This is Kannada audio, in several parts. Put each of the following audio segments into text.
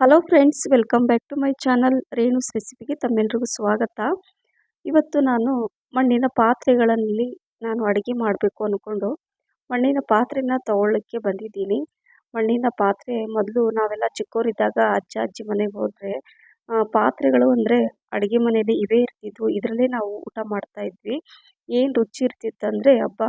Hello friends welcome back to my channel Renu ರೆಸಿಪಿಗೆ ತಮ್ಮೆಲ್ಲರಿಗೂ ಸ್ವಾಗತ. ಇವತ್ತು ನಾನು ಮಣ್ಣಿನ ಪಾತ್ರೆಗಳಲ್ಲಿ ನಾನು ಅಡುಗೆ ಮಾಡಬೇಕು ಅಂದ್ಕೊಂಡು ಮಣ್ಣಿನ ಪಾತ್ರೆನ ತಗೊಳ್ಳೋಕ್ಕೆ ಬಂದಿದ್ದೀನಿ. ಮಣ್ಣಿನ ಪಾತ್ರೆ ಮೊದಲು ನಾವೆಲ್ಲ ಚಿಕ್ಕವರಿದ್ದಾಗ ಅಜ್ಜ, ಅಜ್ಜಿ ಮನೆಗೆ ಹೋದರೆ ಪಾತ್ರೆಗಳು ಅಂದರೆ ಅಡುಗೆ ಮನೆಯಲ್ಲಿ ಇವೇ ಇರ್ತಿದ್ವು. ಇದರಲ್ಲೇ ನಾವು ಊಟ ಮಾಡ್ತಾ ಇದ್ವಿ. ಏನು ರುಚಿ ಇರ್ತಿತ್ತಂದರೆ ಹಬ್ಬ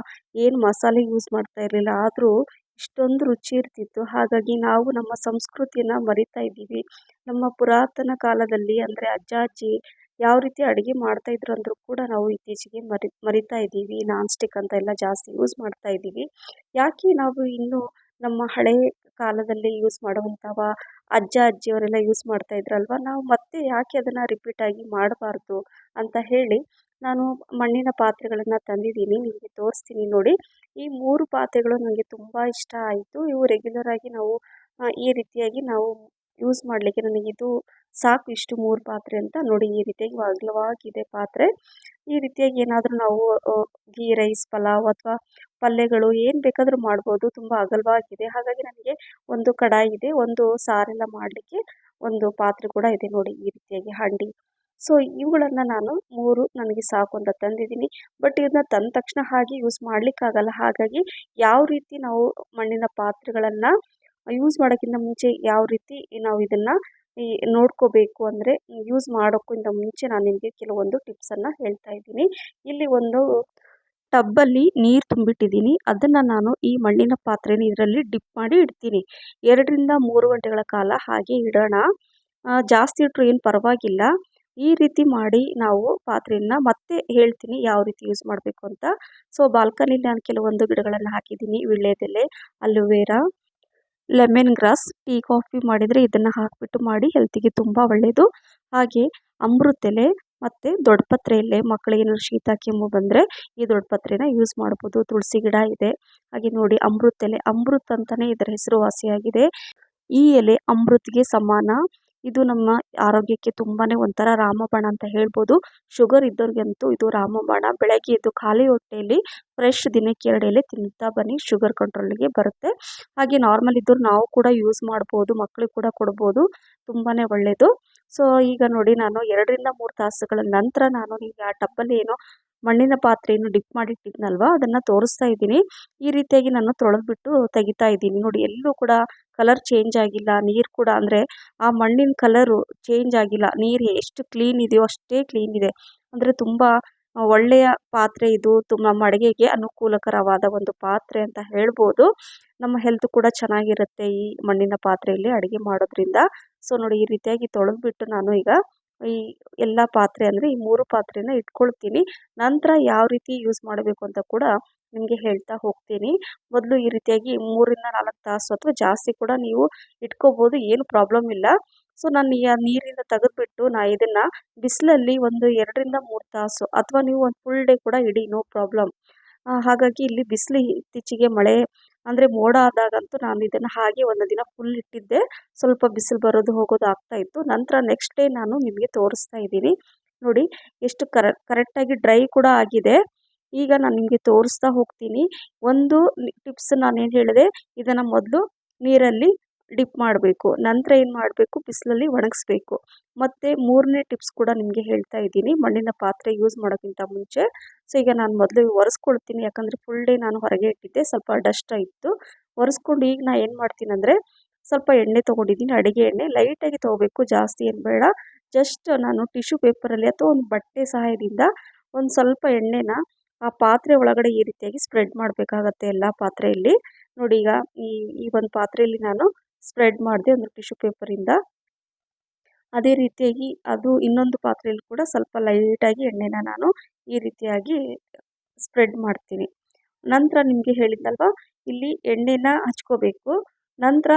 ಏನು ಮಸಾಲೆ ಯೂಸ್ ಮಾಡ್ತಾ ಇರಲಿಲ್ಲ? ಆದರೂ ಇಷ್ಟೊಂದು ರುಚಿ ಇರ್ತಿತ್ತು. ಹಾಗಾಗಿ ನಾವು ನಮ್ಮ ಸಂಸ್ಕೃತಿಯನ್ನು ಮರಿತಾ ಇದ್ದೀವಿ. ನಮ್ಮ ಪುರಾತನ ಕಾಲದಲ್ಲಿ ಅಂದರೆ ಅಜ್ಜ ಅಜ್ಜಿ ಯಾವ ರೀತಿ ಅಡುಗೆ ಮಾಡ್ತಾ ಇದ್ರು ಅಂದರೂ ಕೂಡ ನಾವು ಇತ್ತೀಚೆಗೆ ಮರಿ, ಮರಿತಾ ಇದ್ದೀವಿ. ನಾನ್ ಸ್ಟಿಕ್ ಅಂತ ಎಲ್ಲ ಜಾಸ್ತಿ ಯೂಸ್ ಮಾಡ್ತಾ ಇದ್ದೀವಿ. ಯಾಕೆ ನಾವು ಇನ್ನೂ ನಮ್ಮ ಹಳೆ ಕಾಲದಲ್ಲಿ ಯೂಸ್ ಮಾಡುವಂಥವ ಅಜ್ಜ, ಅಜ್ಜಿಯವರೆಲ್ಲ ಯೂಸ್ ಮಾಡ್ತಾ ಇದ್ರಲ್ವ? ನಾವು ಮತ್ತೆ ಯಾಕೆ ಅದನ್ನು ರಿಪೀಟಾಗಿ ಮಾಡಬಾರ್ದು ಅಂತ ಹೇಳಿ ನಾನು ಮಣ್ಣಿನ ಪಾತ್ರೆಗಳನ್ನು ತಂದಿದ್ದೀನಿ, ನಿಮಗೆ ತೋರಿಸ್ತೀನಿ ನೋಡಿ. ಈ ಮೂರು ಪಾತ್ರೆಗಳು ನನಗೆ ತುಂಬ ಇಷ್ಟ ಆಯಿತು. ಇವು ರೆಗ್ಯುಲರ್ ಆಗಿ ನಾವು ಈ ರೀತಿಯಾಗಿ ನಾವು ಯೂಸ್ ಮಾಡಲಿಕ್ಕೆ ನನಗಿದು ಸಾಕು ಇಷ್ಟು ಮೂರು ಪಾತ್ರೆ ಅಂತ ನೋಡಿ ಈ ರೀತಿಯಾಗಿ ಅಗಲವಾಗಿದೆ ಪಾತ್ರೆ. ಈ ರೀತಿಯಾಗಿ ಏನಾದರೂ ನಾವು ಗೀ ರೈಸ್, ಪಲಾವ್ ಅಥವಾ ಪಲ್ಯಗಳು ಏನು ಬೇಕಾದರೂ ಮಾಡ್ಬೋದು. ತುಂಬ ಅಗಲವಾಗಿದೆ. ಹಾಗಾಗಿ ನನಗೆ ಒಂದು ಕಡಾಯಿ ಇದೆ, ಒಂದು ಸಾರೆಲ್ಲ ಮಾಡಲಿಕ್ಕೆ ಒಂದು ಪಾತ್ರೆ ಕೂಡ ಇದೆ ನೋಡಿ ಈ ರೀತಿಯಾಗಿ ಹಂಡಿ. ಸೊ ಇವುಗಳನ್ನು ನಾನು ಮೂರು ನನಗೆ ಸಾಕು ಅಂತ ತಂದಿದ್ದೀನಿ. ಬಟ್ ಇದನ್ನ ತಂದ ತಕ್ಷಣ ಹಾಗೆ ಯೂಸ್ ಮಾಡಲಿಕ್ಕಾಗಲ್ಲ. ಹಾಗಾಗಿ ಯಾವ ರೀತಿ ನಾವು ಮಣ್ಣಿನ ಪಾತ್ರೆಗಳನ್ನು ಯೂಸ್ ಮಾಡೋಕ್ಕಿಂತ ಮುಂಚೆ ಯಾವ ರೀತಿ ನಾವು ಇದನ್ನು ಈ ನೋಡ್ಕೋಬೇಕು ಅಂದರೆ ಯೂಸ್ ಮಾಡೋಕ್ಕಿಂತ ಮುಂಚೆ ನಾನು ನಿಮಗೆ ಕೆಲವೊಂದು ಟಿಪ್ಸನ್ನು ಹೇಳ್ತಾ ಇದ್ದೀನಿ. ಇಲ್ಲಿ ಒಂದು ಟಬ್ಬಲ್ಲಿ ನೀರು ತುಂಬಿಟ್ಟಿದ್ದೀನಿ. ಅದನ್ನು ನಾನು ಈ ಮಣ್ಣಿನ ಪಾತ್ರೆನ ಇದರಲ್ಲಿ ಡಿಪ್ ಮಾಡಿ ಇಡ್ತೀನಿ. ಎರಡರಿಂದ ಮೂರು ಗಂಟೆಗಳ ಕಾಲ ಹಾಗೆ ಇಡೋಣ. ಜಾಸ್ತಿ ಇಟ್ಟರು ಏನು ಪರವಾಗಿಲ್ಲ. ಈ ರೀತಿ ಮಾಡಿ ನಾವು ಪಾತ್ರೆಯನ್ನು ಮತ್ತೆ ಹೇಳ್ತೀನಿ ಯಾವ ರೀತಿ ಯೂಸ್ ಮಾಡಬೇಕು ಅಂತ. ಸೊ ಬಾಲ್ಕನಿಲಿ ನಾನು ಕೆಲವೊಂದು ಗಿಡಗಳನ್ನು ಹಾಕಿದ್ದೀನಿ, ವೀಳ್ಯದೆಲೆ, aloe vera lemon grass tea coffee ಮಾಡಿದರೆ ಇದನ್ನು ಹಾಕಿಬಿಟ್ಟು ಮಾಡಿ ಹೆಲ್ತಿಗೆ ತುಂಬ ಒಳ್ಳೆಯದು ಹಾಗೆ ಅಮೃತೆಲೆ ಮತ್ತು ದೊಡ್ಡಪತ್ರೆ ಎಲೆ ಮಕ್ಕಳಿಗೆ ಏನಾದ್ರು ಶೀತ, ಕೆಮ್ಮು ಬಂದರೆ ಈ ದೊಡ್ಡಪತ್ರೆನ ಯೂಸ್ ಮಾಡ್ಬೋದು. ತುಳಸಿ ಗಿಡ ಇದೆ. ಹಾಗೆ ನೋಡಿ ಅಮೃತೆಲೆ, ಅಮೃತ್ ಅಂತಲೇ ಇದರ ಹೆಸರುವಾಸಿಯಾಗಿದೆ. ಈ ಎಲೆ ಅಮೃತ್ಗೆ ಸಮಾನ. ಇದು ನಮ್ಮ ಆರೋಗ್ಯಕ್ಕೆ ತುಂಬಾನೇ ಒಂಥರ ರಾಮಬಾಣ ಅಂತ ಹೇಳ್ಬೋದು. ಶುಗರ್ ಇದ್ದವ್ರಿಗಂತೂ ಇದು ರಾಮಬಾಣ. ಬೆಳಗ್ಗೆ ಎದ್ದು ಖಾಲಿ ಹೊಟ್ಟೆಯಲ್ಲಿ ಫ್ರೆಶ್ ದಿನಕ್ಕೆ ಎರಡು ಎಲೆ ತಿಂತಾ ಬನ್ನಿ. ಶುಗರ್ ಕಂಟ್ರೋಲಿಗೆ ಬರುತ್ತೆ. ಹಾಗೆ ನಾರ್ಮಲ್ ಇದ್ದವ್ರು ನಾವು ಕೂಡ ಯೂಸ್ ಮಾಡ್ಬೋದು ಮಕ್ಕಳಿಗೆ ಕೂಡ ಕೊಡ್ಬೋದು. ತುಂಬಾನೇ ಒಳ್ಳೆಯದು ಸೊ ಈಗ ನೋಡಿ ನಾನು ಎರಡರಿಂದ ಮೂರು ತಾಸುಗಳ ನಂತರ ನಾನು ಈಗ ಆ ಟಬ್ಬಲ್ಲಿ ಏನೋ ಮಣ್ಣಿನ ಪಾತ್ರೆಯನ್ನು ಡಿಪ್ ಮಾಡಿಟ್ಟಿದ್ನಲ್ವ? ಅದನ್ನು ತೋರಿಸ್ತಾ ಇದ್ದೀನಿ. ಈ ರೀತಿಯಾಗಿ ನಾನು ತೊಳೆದ್ಬಿಟ್ಟು ತೆಗಿತಾ ಇದ್ದೀನಿ. ನೋಡಿ, ಎಲ್ಲೂ ಕೂಡ ಕಲರ್ ಚೇಂಜ್ ಆಗಿಲ್ಲ. ನೀರು ಕೂಡ ಅಂದರೆ ಆ ಮಣ್ಣಿನ ಕಲರು ಚೇಂಜ್ ಆಗಿಲ್ಲ. ನೀರು ಎಷ್ಟು ಕ್ಲೀನ್ ಇದೆಯೋ ಅಷ್ಟೇ ಕ್ಲೀನ್ ಇದೆ. ಅಂದರೆ ತುಂಬ ಒಳ್ಳೆಯ ಪಾತ್ರೆ ಇದು ತುಂಬ ನಮ್ಮ ಅಡುಗೆಗೆ ಅನುಕೂಲಕರವಾದ ಒಂದು ಪಾತ್ರೆ ಅಂತ ಹೇಳ್ಬೋದು. ನಮ್ಮ ಹೆಲ್ತ್ ಕೂಡ ಚೆನ್ನಾಗಿರುತ್ತೆ ಈ ಮಣ್ಣಿನ ಪಾತ್ರೆಯಲ್ಲಿ ಅಡುಗೆ ಮಾಡೋದ್ರಿಂದ. ಸೊ ನೋಡಿ ಈ ರೀತಿಯಾಗಿ ತೊಳೆದ್ಬಿಟ್ಟು ನಾನು ಈಗ ಈ ಎಲ್ಲ ಪಾತ್ರೆ ಅಂದರೆ ಈ ಮೂರು ಪಾತ್ರೆನ ಇಟ್ಕೊಳ್ತೀನಿ. ನಂತರ ಯಾವ ರೀತಿ ಯೂಸ್ ಮಾಡಬೇಕು ಅಂತ ಕೂಡ ನಿಮಗೆ ಹೇಳ್ತಾ ಹೋಗ್ತೀನಿ. ಮೊದಲು ಈ ರೀತಿಯಾಗಿ ಮೂರಿಂದ ನಾಲ್ಕು ತಾಸು ಅಥವಾ ಜಾಸ್ತಿ ಕೂಡ ನೀವು ಇಟ್ಕೋಬೋದು, ಏನು ಪ್ರಾಬ್ಲಮ್ ಇಲ್ಲ. ಸೊ ನಾನು ಈ ನೀರಿಂದ ತೆಗೆದ್ಬಿಟ್ಟು ನಾ ಇದನ್ನು ಬಿಸಿಲಲ್ಲಿ ಒಂದು ಎರಡರಿಂದ ಮೂರು ತಾಸು ಅಥವಾ ನೀವು ಒಂದು ಫುಲ್ ಡೇ ಕೂಡ ಇಡಿ ನೋ ಪ್ರಾಬ್ಲಮ್ ಹಾಗಾಗಿ ಇಲ್ಲಿ ಬಿಸಿಲು ಇತ್ತೀಚೆಗೆ ಮಳೆ ಅಂದರೆ ಮೋಡ ಆದಾಗಂತೂ ನಾನು ಇದನ್ನು ಹಾಗೆ ಒಂದು ದಿನ ಫುಲ್ ಇಟ್ಟಿದ್ದೆ. ಸ್ವಲ್ಪ ಬಿಸಿಲು ಬರೋದು ಹೋಗೋದು ಆಗ್ತಾ ಇತ್ತು. ನಂತರ ನೆಕ್ಸ್ಟ್ ಡೇ ನಾನು ನಿಮಗೆ ತೋರಿಸ್ತಾ ಇದ್ದೀನಿ. ನೋಡಿ, ಎಷ್ಟು ಕರ ಕರೆಕ್ಟಾಗಿ ಡ್ರೈ ಕೂಡ ಆಗಿದೆ. ಈಗ ನಾನು ನಿಮಗೆ ತೋರಿಸ್ತಾ ಹೋಗ್ತೀನಿ. ಒಂದು ಟಿಪ್ಸ್ ನಾನೇನು ಹೇಳಿದೆ, ಇದನ್ನು ಮೊದಲು ನೀರಲ್ಲಿ ಡಿಪ್ ಮಾಡಬೇಕು. ನಂತರ ಏನು ಮಾಡಬೇಕು? ಬಿಸಿಲಲ್ಲಿ ಒಣಗಿಸ್ಬೇಕು. ಮತ್ತು ಮೂರನೇ ಟಿಪ್ಸ್ ಕೂಡ ನಿಮಗೆ ಹೇಳ್ತಾ ಇದ್ದೀನಿ. ಮಣ್ಣಿನ ಪಾತ್ರೆ ಯೂಸ್ ಮಾಡೋಕ್ಕಿಂತ ಮುಂಚೆ. ಸೊ ಈಗ ನಾನು ಮೊದಲು ಒರೆಸ್ಕೊಳ್ತೀನಿ. ಯಾಕಂದರೆ ಫುಲ್ ಡೇ ನಾನು ಹೊರಗೆ ಇಟ್ಟಿದ್ದೆ. ಸ್ವಲ್ಪ ಡಸ್ಟ್ ಇತ್ತು. ಒರೆಸ್ಕೊಂಡು ಈಗ ನಾನು ಏನು ಮಾಡ್ತೀನಿ ಅಂದರೆ ಸ್ವಲ್ಪ ಎಣ್ಣೆ ತೊಗೊಂಡಿದ್ದೀನಿ. ಅಡುಗೆ ಎಣ್ಣೆ. ಲೈಟಾಗಿ ತೊಗೋಬೇಕು. ಜಾಸ್ತಿ ಏನು ಬೇಡ. ಜಸ್ಟ್ ನಾನು ಟಿಶ್ಯೂ ಪೇಪರಲ್ಲಿ ಅಥವಾ ಒಂದು ಬಟ್ಟೆ ಸಹಾಯದಿಂದ ಒಂದು ಸ್ವಲ್ಪ ಎಣ್ಣೆನ ಆ ಪಾತ್ರೆ ಒಳಗಡೆ ಈ ರೀತಿಯಾಗಿ ಸ್ಪ್ರೆಡ್ ಮಾಡಬೇಕಾಗತ್ತೆ ಎಲ್ಲ ಪಾತ್ರೆಯಲ್ಲಿ. ನೋಡಿ ಈಗ ಈ ಈ ಒಂದು ಪಾತ್ರೆಯಲ್ಲಿ ನಾನು ಸ್ಪ್ರೆಡ್ ಮಾಡಿದೆ ಒಂದು ಟಿಶ್ಯೂ ಪೇಪರಿಂದ ಅದೇ ರೀತಿಯಾಗಿ ಅದು ಇನ್ನೊಂದು ಪಾತ್ರೆಯಲ್ಲಿ ಕೂಡ ಸ್ವಲ್ಪ ಲೈಟಾಗಿ ಎಣ್ಣೆನ ನಾನು ಈ ರೀತಿಯಾಗಿ ಸ್ಪ್ರೆಡ್ ಮಾಡ್ತೀನಿ. ನಂತರ ನಿಮಗೆ ಹೇಳಿದ್ದಲ್ವ ಇಲ್ಲಿ ಎಣ್ಣೆನ ಹಚ್ಕೋಬೇಕು. ನಂತರ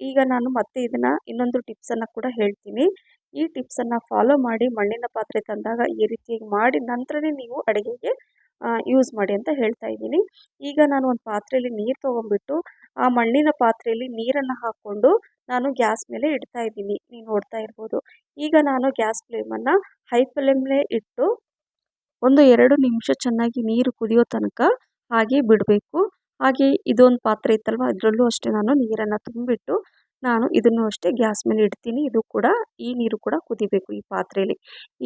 ಈಗ ನಾನು ಮತ್ತೆ ಇದನ್ನು ಇನ್ನೊಂದು ಟಿಪ್ಸನ್ನು ಕೂಡ ಹೇಳ್ತೀನಿ. ಈ ಟಿಪ್ಸನ್ನು ಫಾಲೋ ಮಾಡಿ ಮಣ್ಣಿನ ಪಾತ್ರೆ ತಂದಾಗ ಈ ರೀತಿಯಾಗಿ ಮಾಡಿ ನಂತರನೇ ನೀವು ಅಡುಗೆಗೆ ಯೂಸ್ ಮಾಡಿ ಅಂತ ಹೇಳ್ತಾ ಇದ್ದೀನಿ. ಈಗ ನಾನು ಒಂದು ಪಾತ್ರೆಯಲ್ಲಿ ನೀರು ತೊಗೊಂಡ್ಬಿಟ್ಟು ಆ ಮಣ್ಣಿನ ಪಾತ್ರೆಯಲ್ಲಿ ನೀರನ್ನು ಹಾಕ್ಕೊಂಡು ನಾನು ಗ್ಯಾಸ್ ಮೇಲೆ ಇಡ್ತಾ ಇದ್ದೀನಿ. ನೀವು ನೋಡ್ತಾ ಇರ್ಬೋದು. ಈಗ ನಾನು ಗ್ಯಾಸ್ ಫ್ಲೇಮನ್ನು ಹೈ ಫ್ಲೇಮ್ಲೇ ಇಟ್ಟು ಒಂದು ಎರಡು ನಿಮಿಷ ಚೆನ್ನಾಗಿ ನೀರು ಕುದಿಯೋ ತನಕ ಹಾಗೆ ಬಿಡಬೇಕು. ಹಾಗೆ ಇದೊಂದು ಪಾತ್ರೆ ಇತ್ತಲ್ವ? ಅದರಲ್ಲೂ ಅಷ್ಟೇ ನಾನು ನೀರನ್ನು ತುಂಬಿಟ್ಟು ನಾನು ಇದನ್ನು ಅಷ್ಟೇ ಗ್ಯಾಸ್ ಮೇಲೆ ಇಡ್ತೀನಿ. ಇದು ಕೂಡ ಈ ನೀರು ಕೂಡ ಕುದಿಬೇಕು ಈ ಪಾತ್ರೆಯಲ್ಲಿ.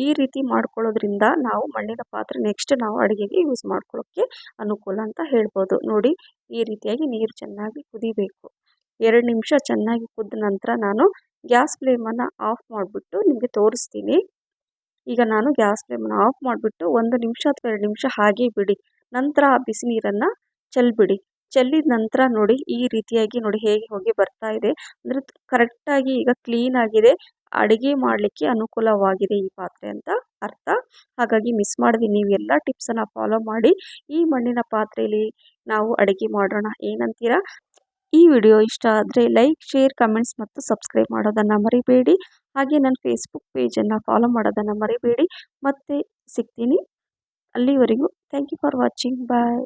ಈ ರೀತಿ ಮಾಡ್ಕೊಳ್ಳೋದ್ರಿಂದ ನಾವು ಮಣ್ಣಿನ ಪಾತ್ರೆ ನೆಕ್ಸ್ಟ್ ನಾವು ಅಡುಗೆಗೆ ಯೂಸ್ ಮಾಡ್ಕೊಳ್ಳೋಕ್ಕೆ ಅನುಕೂಲ ಅಂತ ಹೇಳ್ಬೋದು. ನೋಡಿ, ಈ ರೀತಿಯಾಗಿ ನೀರು ಚೆನ್ನಾಗಿ ಕುದಿಬೇಕು. ಎರಡು ನಿಮಿಷ ಚೆನ್ನಾಗಿ ಕುದ್ದ ನಂತರ ನಾನು ಗ್ಯಾಸ್ ಫ್ಲೇಮನ್ನು ಆಫ್ ಮಾಡಿಬಿಟ್ಟು ನಿಮಗೆ ತೋರಿಸ್ತೀನಿ. ಈಗ ನಾನು ಗ್ಯಾಸ್ ಫ್ಲೇಮನ್ನು ಆಫ್ ಮಾಡಿಬಿಟ್ಟು ಒಂದು ನಿಮಿಷ ಅಥವಾ ಎರಡು ನಿಮಿಷ ಹಾಗೆ ಬಿಡಿ. ನಂತರ ಆ ಬಿಸಿ ನೀರನ್ನು ಚೆಲ್ಬಿಡಿ. ಚೆಲ್ಲಿದ ನಂತರ ನೋಡಿ, ಈ ರೀತಿಯಾಗಿ ನೋಡಿ ಹೇಗೆ ಹೋಗಿ ಬರ್ತಾ ಇದೆ. ಅಂದರೆ ಕರೆಕ್ಟಾಗಿ ಈಗ ಕ್ಲೀನ್ ಆಗಿದೆ. ಅಡುಗೆ ಮಾಡಲಿಕ್ಕೆ ಅನುಕೂಲವಾಗಿದೆ ಈ ಪಾತ್ರೆ ಅಂತ ಅರ್ಥ. ಹಾಗಾಗಿ ಮಿಸ್ ಮಾಡಿದ್ವಿ ನೀವು ಎಲ್ಲ ಟಿಪ್ಸನ್ನು ಫಾಲೋ ಮಾಡಿ. ಈ ಮಣ್ಣಿನ ಪಾತ್ರೆಯಲ್ಲಿ ನಾವು ಅಡುಗೆ ಮಾಡೋಣ. ಏನಂತೀರಾ? ಈ ವಿಡಿಯೋ ಇಷ್ಟ ಆದರೆ ಲೈಕ್ ಶೇರ್ ಕಮೆಂಟ್ಸ್ ಮತ್ತು ಸಬ್ಸ್ಕ್ರೈಬ್ ಮಾಡೋದನ್ನು ಮರಿಬೇಡಿ. ಹಾಗೆ ನನ್ನ ಫೇಸ್ಬುಕ್ ಪೇಜನ್ನು ಫಾಲೋ ಮಾಡೋದನ್ನು ಮರಿಬೇಡಿ. ಮತ್ತೆ ಸಿಗ್ತೀನಿ. ಅಲ್ಲಿವರೆಗೂ thank you for watching bye